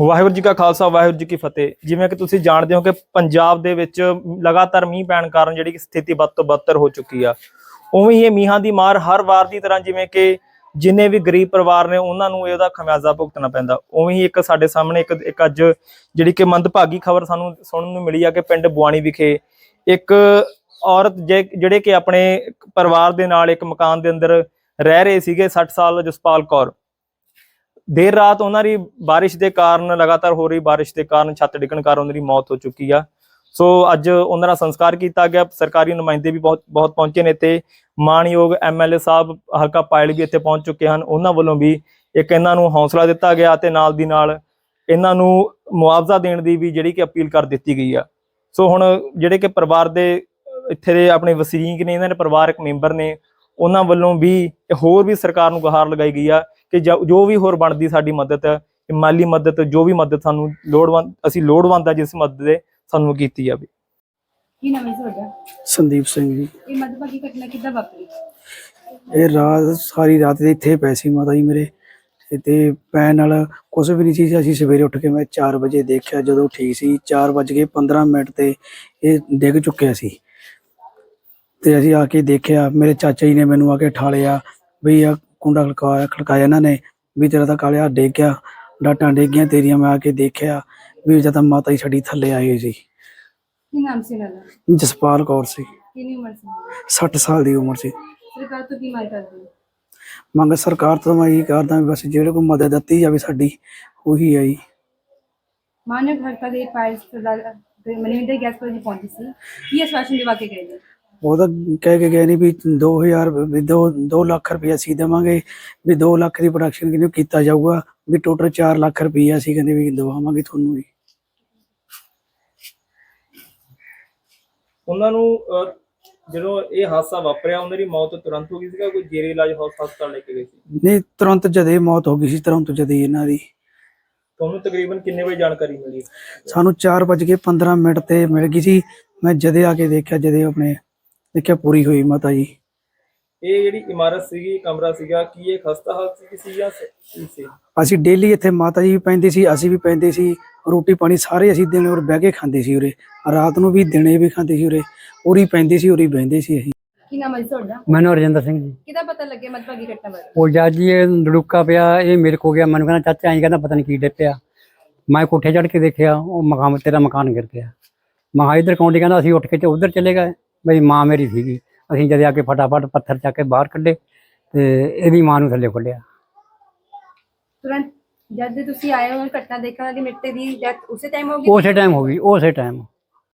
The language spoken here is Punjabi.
ਵਾਹਿਗੁਰੂ ਜੀ ਕਾ ਖਾਲਸਾ, ਵਾਹਿਗੁਰੂ ਜੀ ਕੀ ਫਤਿਹ। ਜਿਵੇਂ ਕਿ ਤੁਸੀਂ ਜਾਣਦੇ ਹੋ ਕਿ ਪੰਜਾਬ ਦੇ ਵਿੱਚ ਲਗਾਤਾਰ ਮੀਂਹ ਪੈਣ ਕਾਰਨ ਜਿਹੜੀ ਕਿ ਸਥਿਤੀ ਬਦ ਤੋਂ ਬਦਤਰ ਹੋ ਚੁੱਕੀ ਆ। ਉਵੇਂ ਹੀ ਇਹ ਮੀਂਹਾਂ ਦੀ ਮਾਰ ਹਰ ਵਾਰ ਦੀ ਤਰ੍ਹਾਂ ਜਿਵੇਂ ਕਿ ਜਿੰਨੇ ਵੀ ਗਰੀਬ ਪਰਿਵਾਰ ਨੇ ਉਹਨਾਂ ਨੂੰ ਇਹਦਾ ਖਮਿਆਜ਼ਾ ਭੁਗਤਣਾ ਪੈਂਦਾ। ਉਵੇਂ ਹੀ ਇੱਕ ਸਾਡੇ ਸਾਹਮਣੇ ਇੱਕ ਇੱਕ ਅੱਜ ਜਿਹੜੀ ਕਿ ਮੰਦਭਾਗੀ ਖਬਰ ਸਾਨੂੰ ਸੁਣਨ ਨੂੰ ਮਿਲੀ ਆ ਕਿ ਪਿੰਡ ਬੁਆਣੀ ਵਿਖੇ ਇੱਕ ਔਰਤ ਜੇ- ਜਿਹੜੇ ਕਿ ਆਪਣੇ ਪਰਿਵਾਰ ਦੇ ਨਾਲ ਇੱਕ ਮਕਾਨ ਦੇ ਅੰਦਰ ਰਹਿ ਰਹੇ ਸੀਗੇ 60 ਸਾਲ ਜਸਪਾਲ ਕੌਰ। ਦੇਰ ਰਾਤ ਉਹਨਾਂ ਦੀ ਬਾਰਿਸ਼ ਦੇ ਕਾਰਨ ਲਗਾਤਾਰ ਹੋ ਰਹੀ ਬਾਰਿਸ਼ ਦੇ ਕਾਰਨ ਛੱਤ ਡਿੱਗਣ ਕਾਰਨ ਉਹਨਾਂ ਦੀ ਮੌਤ ਹੋ ਚੁੱਕੀ ਆ। ਸੋ ਅੱਜ ਉਹਨਾਂ ਦਾ ਸੰਸਕਾਰ ਕੀਤਾ ਗਿਆ। ਸਰਕਾਰੀ ਨੁਮਾਇੰਦੇ ਵੀ ਬਹੁਤ ਬਹੁਤ ਪਹੁੰਚੇ ਨੇ ਤੇ ਮਾਨਯੋਗ ਐਮਐਲਏ ਸਾਹਿਬ ਹਲਕਾ ਪਾਇਲ ਵੀ ਇੱਥੇ ਪਹੁੰਚ ਚੁੱਕੇ ਹਨ। ਉਹਨਾਂ ਵੱਲੋਂ ਵੀ ਇੱਕ ਇਹਨਾਂ ਨੂੰ ਹੌਸਲਾ ਦਿੱਤਾ ਗਿਆ ਤੇ ਨਾਲ ਦੀ ਨਾਲ ਇਹਨਾਂ ਨੂੰ ਮੁਆਵਜ਼ਾ ਦੇਣ ਦੀ ਵੀ ਜਿਹੜੀ ਕਿ ਅਪੀਲ ਕਰ ਦਿੱਤੀ ਗਈ ਆ। ਸੋ ਹੁਣ ਜਿਹੜੇ ਕਿ ਪਰਿਵਾਰ ਦੇ ਇੱਥੇ ਦੇ ਆਪਣੇ ਵਸਨੀਕ ਨੇ, ਇਹਨਾਂ ਦੇ ਪਰਿਵਾਰਕ ਮੈਂਬਰ ਨੇ ਉਹਨਾਂ ਵੱਲੋਂ ਵੀ ਹੋਰ ਵੀ ਸਰਕਾਰ ਨੂੰ ਗੁਹਾਰ ਲਗਾਈ ਗਈ ਆ ਕਿ ਜੋ ਵੀ ਹੋਰ ਬਣਦੀ ਸਾਡੀ ਮਦਦ ਮਾਲੀ ਮਦਦ ਜੋ ਵੀ ਮਦਦ ਸਾਨੂੰ ਲੋੜਵੰਦ ਅਸੀਂ ਲੋੜਵੰਦ ਆ ਜਿਸ ਮਦਦ ਦੇ ਸਾਨੂੰ ਕੀਤੀ ਜਾਵੇ। ਕੀ ਨਾਮ ਹੈ ਜੀ ਤੁਹਾਡਾ? ਸੰਦੀਪ ਸਿੰਘ ਜੀ। ਇਹ ਮਧਭਾਗੀ ਘਟਨਾ ਕਿੱਦਾਂ ਵਾਪਰੀ? ਇਹ ਰਾਤ ਸਾਰੀ ਰਾਤ ਦੇ ਇੱਥੇ ਪਏ ਸੀ ਮਾਤਾ ਜੀ ਮੇਰੇ। ਤੇ- ਪੈਣ ਨਾਲ ਕੁਝ ਵੀ ਨਹੀਂ ਸੀ ਅਸੀਂ ਸਵੇਰੇ ਉੱਠ ਕੇ ਮੈਂ 4 ਵਜੇ ਦੇਖਿਆ ਜਦੋਂ ਠੀਕ ਸੀ 4 ਵਜ ਕੇ 15 ਮਿੰਟ ਤੇ ਇਹ ਡਿੱਗ ਚੁੱਕਿਆ ਸੀ। ਤੇ ਅਸੀਂ ਆ ਕੇ ਦੇਖਿਆ ਮੇਰੇ ਚਾਚਾ ਜੀ ਨੇ ਮੈਨੂੰ ਆ ਕੇ ਠਾਲਿਆ ਵੀ ਆ ਕੁੰਡਾ ਖੜਕਾਇਆ ਖੜਕਾਇਆ ਇਹਨਾਂ ਨੇ ਵੀ ਤੇਰਾ ਤਾਂ ਕਾਲਿਆ ਡਿੱਗ ਗਿਆ ਡਾਟਾਂ ਡਿੱਗ ਗਈਆਂ ਤੇਰੀਆਂ ਮੈਂ ਆ ਕੇ ਦੇਖਿਆ ਵੀ ਜਦ ਮਾਤਾ ਜੀ ਛੜੀ ਥੱਲੇ ਆਈ ਹੋਈ ਸੀ। ਕੀ ਨਾਮ ਸੀ ਇਹਨਾਂ ਦਾ? ਜਸਪਾਲ ਕੌਰ ਸੀ। ਕਿੰਨੀ ਉਮਰ ਸੀ? 60 ਸਾਲ ਦੀ ਉਮਰ ਸੀ। ਸਰਕਾਰ ਤੋਂ ਕੀ ਮੰਗ ਕਰਦੇ ਹੋ? ਮੰਗ ਸਰਕਾਰ ਤੋਂ ਮੈਂ ਇਹ ਕਰਦਾ ਵੀ ਬਸ ਜਿਹੜੇ ਕੋਈ ਮਦਦ ਦਿੱਤੀ ਜਾਵੇ ਸਾਡੀ ਉਹੀ ਜੀ। ਮਾਨਵ ਹਰਕਾ ਦੇ ਪਾਇਸ ਸਰਦਾਰ ਮਨਿੰਦਰ ਗੈਸ ਪਰ ਜੀ ਪਹੁੰਚੀ ਸੀ। ਕੀ ਆਸ਼ਵਾਸਨ ਦਿਵਾ ਕੇ ਗਏ ਨੇ? ਉਹ ਤਾਂ ਕਹਿ ਕੇ ਗਏ ਨੇ ਵੀ 2000 ਵੀ 2 2 ਲੱਖ ਰੁਪਏ ਅਸੀਂ ਦੇਵਾਂਗੇ ਵੀ 2 ਲੱਖ ਦੀ ਪ੍ਰੋਡਕਸ਼ਨ ਕਿਨੂੰ ਕੀਤਾ ਜਾਊਗਾ ਵੀ ਟੋਟਲ 4 ਲੱਖ ਰੁਪਏ ਅਸੀਂ ਕਹਿੰਦੇ ਵੀ ਦਵਾਵਾਂਗੇ ਤੁਹਾਨੂੰ ਜੀ ਉਹਨਾਂ ਨੂੰ ਅਹ, ਜਦੋਂ ਇਹ ਹਾਦਸਾ ਵਾਪਰਿਆ ਉਹਨਾਂ ਦੀ ਮੌਤ ਤੁਰੰਤ ਹੋ ਗਈ ਸੀਗਾ ਕੋਈ ਜੇਰੇ ਇਲਾਜ ਹੌਸ- ਹਸਪਤਾਲ ਲੈ ਕੇ ਗਏ ਸੀ? ਨਹੀਂ ਤੁਰੰਤ ਜਦੇ ਮੌਤ ਹੋ ਗਈ ਸੀ ਤੁਰੰਤ ਜਦੇ ਇਹਨਾਂ ਦੀ। ਤੁਹਾਨੂੰ ਤਕਰੀਬਨ ਕਿੰਨੇ ਵਜੇ ਜਾਣਕਾਰੀ ਮਿਲੀ? ਸਾਨੂੰ 4:15 ਮਿੰਟ ਤੇ ਮਿਲ ਗਈ ਸੀ। ਮੈਂ ਜਦੇ ਆ ਕੇ ਦੇਖਿਆ ਜਦੇ ਆਪਣੇ ਦੇਖਿਆ ਪੂਰੀ ਹੋਈ ਮਾਤਾ ਜੀ। ਇਹ ਜਿਹੜੀ ਇਮਾਰਤ ਸੀਗੀ ਕਮਰਾ ਸੀਗਾ ਕੀ ਇਹ ਖਸਤਾ ਹਾਲਤ ਸੀ ਜਾਂ ਸ- ਕੀ ਸੀ? ਅਸੀਂ ਡੇਲੀ ਇੱਥੇ ਮਾਤਾ ਜੀ ਵੀ ਪੈਂਦੇ ਸੀ ਅਸੀਂ ਵੀ ਪੈਂਦੇ ਸੀ ਰੋਟੀ ਪਾਣੀ ਸਾਰੇ ਅਸੀਂ ਦਿਨੇ ਉਰੇ ਬਹਿ ਕੇ ਖਾਂਦੇ ਸੀ ਉਰੇ। ਰਾਤ ਨੂੰ ਵੀ ਦਿਨੇ ਵੀ ਖਾਂਦੇ ਸੀ ਉਰੇ। ਉਰੀ ਪੈਂਦੇ ਸੀ ਉਰੀ ਬਹਿੰਦੇ ਸੀ ਅਸੀਂ। ਕੀ ਨਾਮ ਹੈ ਜੀ ਤੁਹਾਡਾ? ਮੈਨੂੰ ਰਜਿੰਦਰ ਸਿੰਘ ਜੀ। ਕਿਦਾਂ ਪਤਾ ਲੱਗੇ ਮਧਭਾਗੀ ਘਟਨਾ ਬਾਰੇ? ਉਹ ਜੱਜ ਜੀ ਇਹ ਲੜੂਕਾ ਪਿਆ ਇਹ ਮੇਰੇ ਕੋ ਗਿਆ ਮੈਨੂੰ ਕਹਿੰਦਾ ਚਾਚਾ ਐਂ ਕਹਿੰਦਾ ਪਤਾ ਨਹੀਂ ਕੀ ਡਿੱਪਿਆ। ਮੈਂ ਕੋਠੇ ਚੜ ਕੇ ਦੇਖਿਆ ਉਹ ਮਕਾਨ ਤੇਰਾ ਮਕਾਨ ਗਿਰ ਗਿਆ। ਮਹਾ ਇਧਰ ਕੌਂਡੀ ਕਹਿੰਦਾ ਅਸੀਂ ਉੱਠ ਕੇ ਉਧਰ ਚਲੇ ਗਏ। ਬਈ ਮਾਂ ਮੇਰੀ ਸੀਗੀ। ਅਸੀਂ ਜਦ ਆ ਕੇ ਫਟਾਫਟ ਪੱਥਰ ਚੱਕ ਕੇ ਬਾਹਰ ਕੱਢੇ ਤੇ ਇਹਦੀ ਮਾਂ ਨੂੰ ਥੱਲੇ ਖੋਲਿਆ ਤੁਰੰਤ ਜਦ ਤੁਸੀਂ ਆਏ ਹੋ ਘਟਨਾ ਦੇਖਣ ਵਾਲੀ ਮਿੱਟੇ ਦੀ ਡੈਥ ਉਸੇ ਟਾਈਮ ਹੋ ਗਈ? ਉਸੇ ਟਾਈਮ ਹੋ ਗਈ ਉਸੇ ਟਾਈਮ